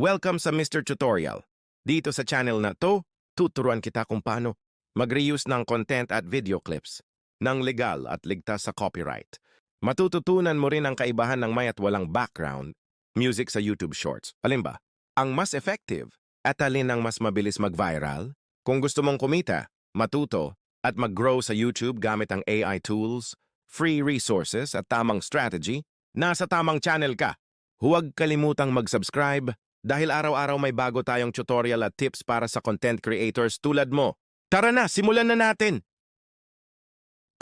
Welcome sa Mr. Tutorial. Dito sa channel na to, tuturuan kita kung paano mag-reuse ng content at video clips ng legal at ligtas sa copyright. Matututunan mo rin ang kaibahan ng may at walang background music sa YouTube Shorts. Alin ba? Ang mas effective at alin ang mas mabilis mag-viral? Kung gusto mong kumita, matuto, at mag-grow sa YouTube gamit ang AI tools, free resources at tamang strategy, nasa tamang channel ka. Huwag kalimutang mag-subscribe dahil araw-araw may bago tayong tutorial at tips para sa content creators tulad mo. Tara na, simulan na natin!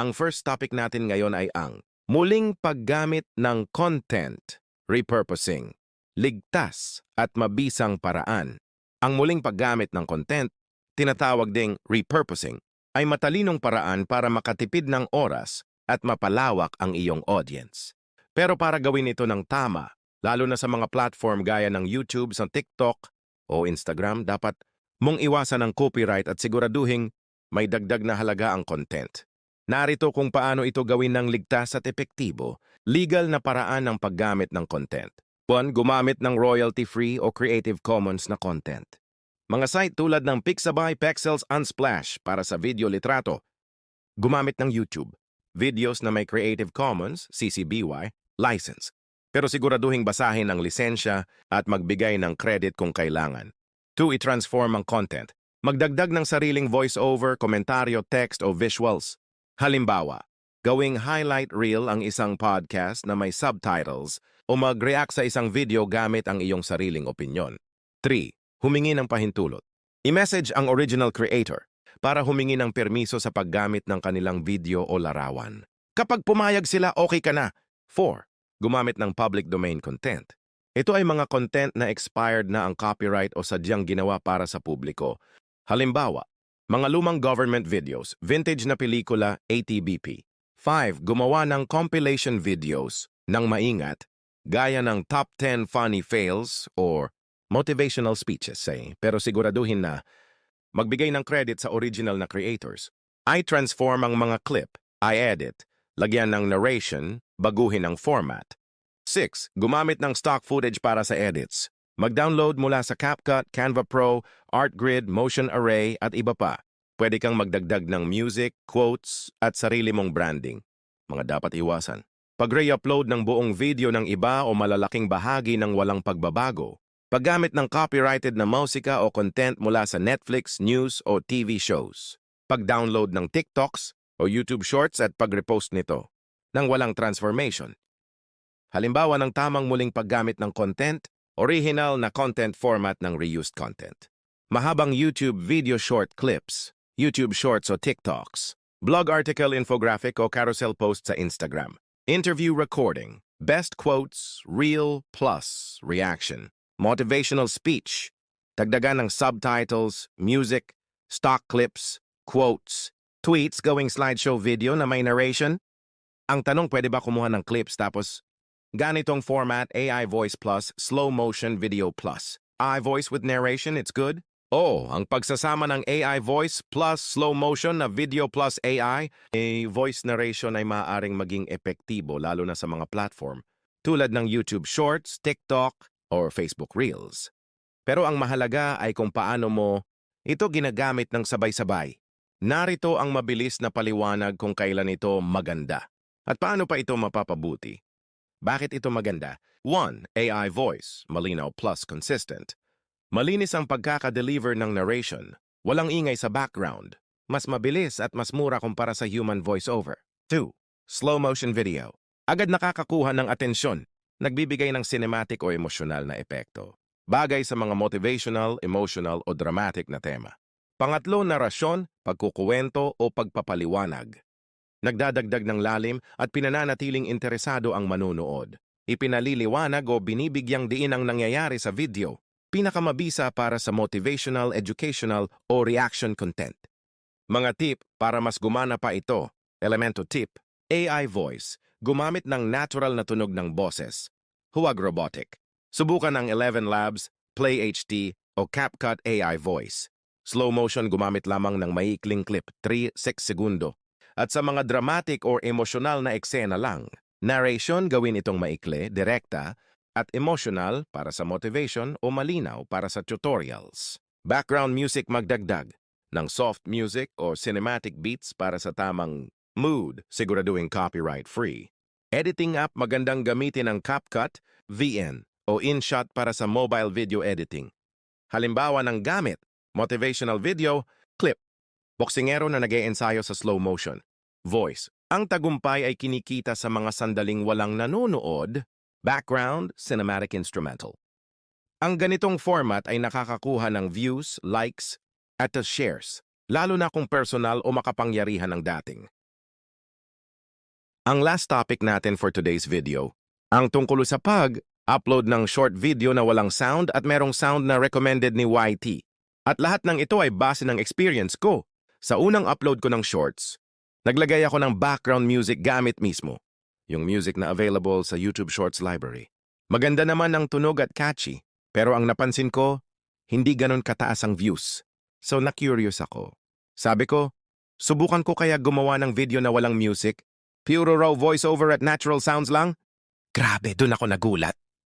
Ang first topic natin ngayon ay ang muling paggamit ng content, repurposing, ligtas at mabisang paraan. Ang muling paggamit ng content, tinatawag ding repurposing, ay matalinong paraan para makatipid ng oras at mapalawak ang iyong audience. Pero para gawin ito ng tama, lalo na sa mga platform gaya ng YouTube, sa TikTok o Instagram, dapat mong iwasan ang copyright at siguraduhin may dagdag na halaga ang content. Narito kung paano ito gawin ng ligtas at epektibo, legal na paraan ng paggamit ng content. 1. Gumamit ng royalty-free o Creative Commons na content. Mga site tulad ng Pixabay, Pexels, Unsplash para sa video litrato. Gumamit ng YouTube. Videos na may Creative Commons, CC BY, license. Pero siguraduhin basahin ang lisensya at magbigay ng credit kung kailangan. 2. I-transform ang content. Magdagdag ng sariling voice-over, komentaryo, text o visuals. Halimbawa, gawing highlight reel ang isang podcast na may subtitles o mag-react sa isang video gamit ang iyong sariling opinyon. 3. Humingi ng pahintulot. I-message ang original creator para humingi ng permiso sa paggamit ng kanilang video o larawan. Kapag pumayag sila, okay ka na. 4. Gumamit ng public domain content. Ito ay mga content na expired na ang copyright o sadyang ginawa para sa publiko. Halimbawa, mga lumang government videos, vintage na pelikula, ATBP. 5. Gumawa ng compilation videos ng maingat, gaya ng top 10 funny fails or motivational speeches, say, pero siguraduhin na magbigay ng credit sa original na creators. I transform ang mga clip, I edit, lagyan ng narration, baguhin ang format. 6. Gumamit ng stock footage para sa edits. Mag-download mula sa CapCut, Canva Pro, ArtGrid, Motion Array at iba pa. Pwede kang magdagdag ng music, quotes at sarili mong branding. Mga dapat iwasan. Pag re-upload ng buong video ng iba o malalaking bahagi ng walang pagbabago. Paggamit ng copyrighted na musika o content mula sa Netflix, news o TV shows. Pag-download ng TikToks o YouTube Shorts at pag-repost nito nang walang transformation. Halimbawa ng tamang muling paggamit ng content, original na content format ng reused content. Mahabang YouTube video short clips, YouTube Shorts o TikToks, blog article infographic o carousel post sa Instagram, interview recording, best quotes, reel plus reaction, motivational speech, dagdagan ng subtitles, music, stock clips, quotes, tweets going slideshow video na may narration. Ang tanong pwede ba kumuha ng clips tapos ganitong format AI voice plus slow motion video plus. iVoice with narration, it's good? Oh, ang pagsasama ng AI voice plus slow motion na video plus AI, eh, voice narration ay maaaring maging epektibo lalo na sa mga platform tulad ng YouTube Shorts, TikTok, or Facebook Reels. Pero ang mahalaga ay kung paano mo ito ginagamit ng sabay-sabay. Narito ang mabilis na paliwanag kung kailan ito maganda at paano pa ito mapapabuti. Bakit ito maganda? 1. AI voice, malinaw plus consistent. Malinis ang pagkaka-deliver ng narration. Walang ingay sa background. Mas mabilis at mas mura kumpara sa human voiceover. 2. Slow motion video. Agad nakakakuha ng atensyon. Nagbibigay ng cinematic o emosyonal na epekto. Bagay sa mga motivational, emotional o dramatic na tema. Pangatlo, narasyon, pagkukuwento o pagpapaliwanag. Nagdadagdag ng lalim at pinananatiling interesado ang manunood. Ipinaliliwanag o binibigyang diin ang nangyayari sa video pinakamabisa para sa motivational, educational o reaction content. Mga tip para mas gumana pa ito. Elemento tip, AI voice, gumamit ng natural na tunog ng boses. Huwag robotic. Subukan ang 11 Labs, Play HD o CapCut AI voice. Slow motion gumamit lamang ng maikling clip, 3-6 segundo. At sa mga dramatic or emosyonal na eksena lang, narration gawin itong maikli, direkta, at emotional para sa motivation o malinaw para sa tutorials. Background music magdagdag ng soft music o cinematic beats para sa tamang mood, siguraduhin copyright-free. Editing app magandang gamitin ang CapCut, VN o InShot para sa mobile video editing. Halimbawa ng gamit, motivational video, clip. Boksingero na nag ensayo sa slow motion. Voice. Ang tagumpay ay kinikita sa mga sandaling walang nanonood. Background, cinematic instrumental. Ang ganitong format ay nakakakuha ng views, likes, at shares, lalo na kung personal o makapangyarihan ng dating. Ang last topic natin for today's video, ang tungkol sa pag-upload ng short video na walang sound at merong sound na recommended ni YT. At lahat ng ito ay base ng experience ko. Sa unang upload ko ng shorts, naglagay ako ng background music gamit mismo, yung music na available sa YouTube Shorts Library. Maganda naman ang tunog at catchy, pero ang napansin ko, hindi ganon kataas ang views. So na-curious ako. Sabi ko, subukan ko kaya gumawa ng video na walang music Pure raw voiceover at natural sounds lang? Grabe, dun ako nagulat.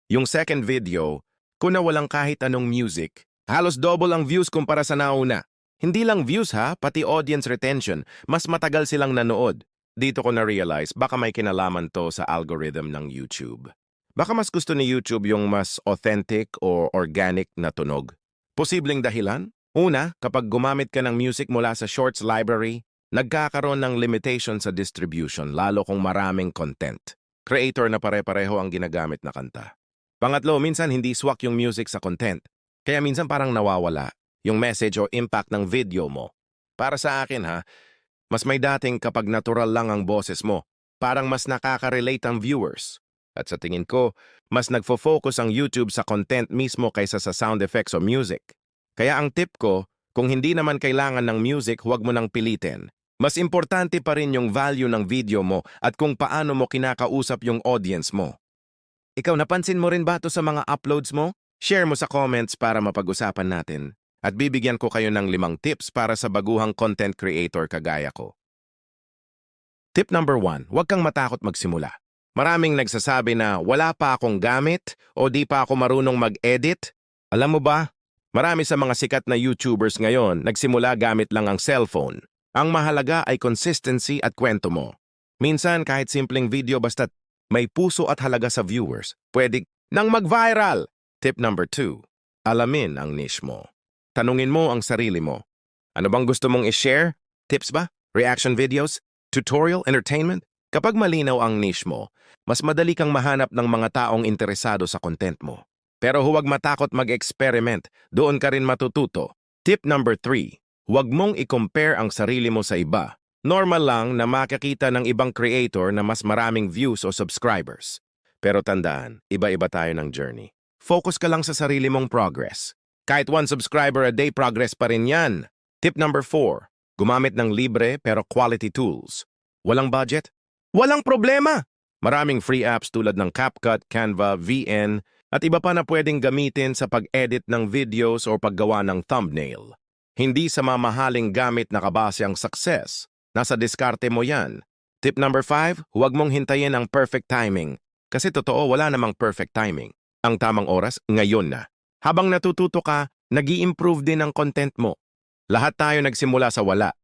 Yung second video, kung na walang kahit anong music, halos double ang views kumpara sa nauna. Hindi lang views ha, pati audience retention, mas matagal silang nanood. Dito ko na-realize baka may kinalaman to sa algorithm ng YouTube. Baka mas gusto ni YouTube yung mas authentic or organic na tunog. Posibleng dahilan? Una, kapag gumamit ka ng music mula sa Shorts library, Nagkakaroon ng limitation sa distribution lalo kung maraming content. Creator na pare-pareho ang ginagamit na kanta. Pangatlo, minsan hindi swak yung music sa content. Kaya minsan parang nawawala yung message o impact ng video mo. Para sa akin ha, mas may dating kapag natural lang ang boses mo. Parang mas nakaka-relate ang viewers. At sa tingin ko, mas nagfo-focus ang YouTube sa content mismo kaysa sa sound effects o music. Kaya ang tip ko, kung hindi naman kailangan ng music, huwag mo nang pilitin. Mas importante pa rin yung value ng video mo at kung paano mo kinakausap yung audience mo. Ikaw napansin mo rin ba to sa mga uploads mo? Share mo sa comments para mapag-usapan natin. At bibigyan ko kayo ng limang tips para sa baguhang content creator kagaya ko. Tip number one, huwag kang matakot magsimula. Maraming nagsasabi na wala pa akong gamit o di pa ako marunong mag-edit. Alam mo ba, marami sa mga sikat na YouTubers ngayon nagsimula gamit lang ang cellphone. Ang mahalaga ay consistency at kwento mo. Minsan kahit simpleng video basta't may puso at halaga sa viewers, pwede nang mag-viral. Tip number 2. Alamin ang niche mo. Tanungin mo ang sarili mo. Ano bang gusto mong i-share? Tips ba? Reaction videos? Tutorial? Entertainment? Kapag malinaw ang niche mo, mas madali kang mahanap ng mga taong interesado sa content mo. Pero huwag matakot mag-experiment, doon ka rin matututo. Tip number 3. Huwag mong i-compare ang sarili mo sa iba. Normal lang na makakita ng ibang creator na mas maraming views o subscribers. Pero tandaan, iba-iba tayo ng journey. Focus ka lang sa sarili mong progress. Kahit one subscriber a day, progress pa rin yan. Tip number 4. Gumamit ng libre pero quality tools. Walang budget? Walang problema! Maraming free apps tulad ng CapCut, Canva, VN, at iba pa na pwedeng gamitin sa pag-edit ng videos o paggawa ng thumbnail. Hindi sa mamahaling gamit nakabase ang success. Nasa diskarte mo yan. Tip number 5, huwag mong hintayin ang perfect timing. Kasi totoo, wala namang perfect timing. Ang tamang oras, ngayon na. Habang natututo ka, nag improve din ang content mo. Lahat tayo nagsimula sa wala.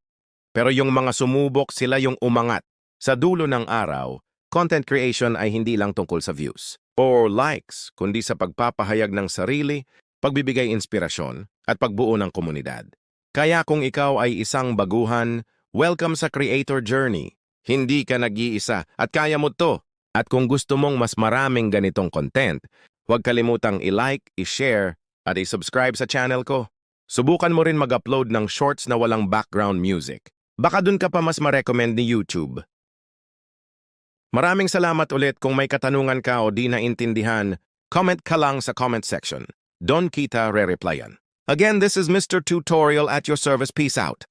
Pero yung mga sumubok, sila yung umangat. Sa dulo ng araw, content creation ay hindi lang tungkol sa views or likes, kundi sa pagpapahayag ng sarili, pagbibigay inspirasyon, at pagbuo ng komunidad. Kaya kung ikaw ay isang baguhan, welcome sa creator journey. Hindi ka nag-iisa at kaya mo to. At kung gusto mong mas maraming ganitong content, huwag kalimutang i-like, i-share, at i-subscribe sa channel ko. Subukan mo rin mag-upload ng shorts na walang background music. Baka dun ka pa mas ma-recommend ni YouTube. Maraming salamat ulit kung may katanungan ka o di naintindihan, comment ka lang sa comment section. Don kita re-replyan. Again, this is Mr. Tutorial at your service. Peace out.